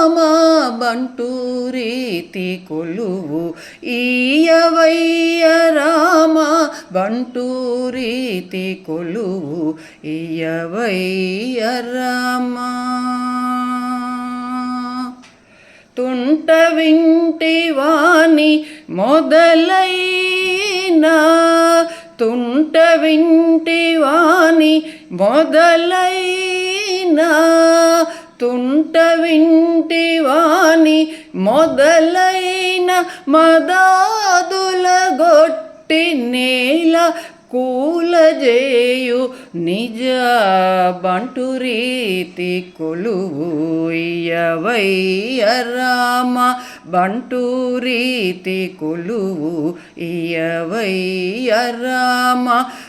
రామ బంటు రీతి కొలువు. ఈయవయ్య రామ బంటు రీతి కొలువు. ఈయవయ్య రామ. తుంట వింటి వాణి మొదలైనా తుంట వింటి వాణి మొదలైనా తుంట వింటివాని మొదలైన మదాదుల గొట్టి నేల కూలజేయు నిజ బంటు రీతి కొలువు ఇయవయ్య రామ బంటు రీతి కొలువు ఇయవయ్య రామ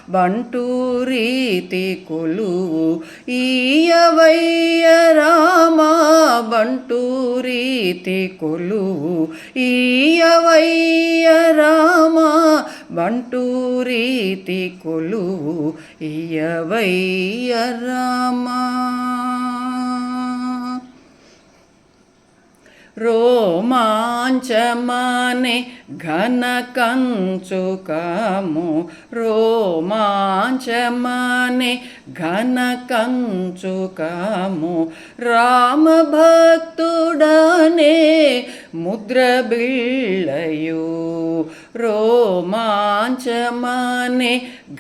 బంటు రీతి కొలువు ఇయవయ్య రామ బంటు రీతి కొలువు ఇయవయ్య రామ బంటు రీతి కొలువు ఇయవయ్య రామా రోమాంచమనే ఘన కంచుకము. రోమాంచమనే ఘన కంచుకము. రామ భక్తుడనే ముద్ర బిళ్ళయు రోమాంచమనే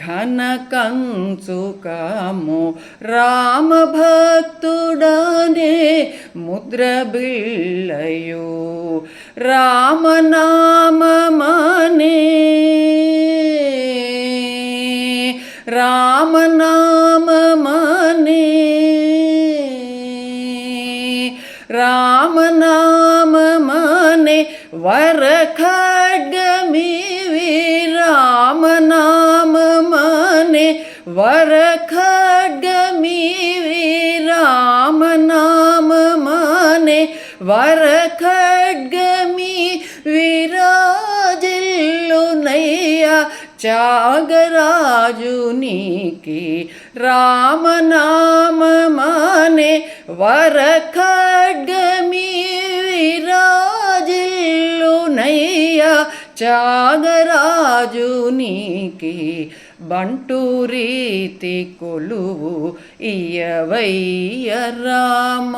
ఘన కంచుకము రామ భక్తుడనే ముద్ర బిళ్ళయు రామనామమనే. वर वरखड्ग में राम नाम माने। वर वरखड्ग में राम नाम माने। वर में विराजिल्लु नैया। चागराजुनी की राम नाम माने। वरखड्ग में विराज నయ్యా రామ బంటు రీతి కొలువు ఇయవయ్య రామ.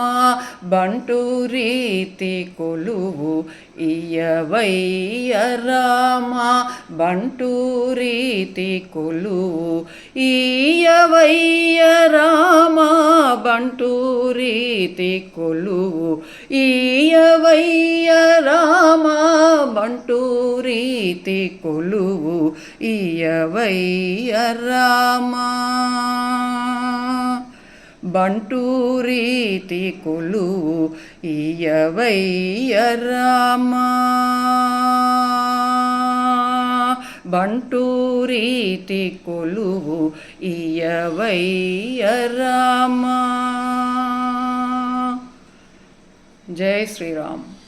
బంటు రీతి కొలువు ఇయవయ్య రామ. బంటు రీతి కొలువు ఇయవయ్య రామా. బంటు రీతి కొలువు ఇయవయ్య రామా బంటు రీతి కొలువు ఇయవయ్య రామా బంటు రీతి కొలువు ఇయవయ్య రామ. జై శ్రీరామ్.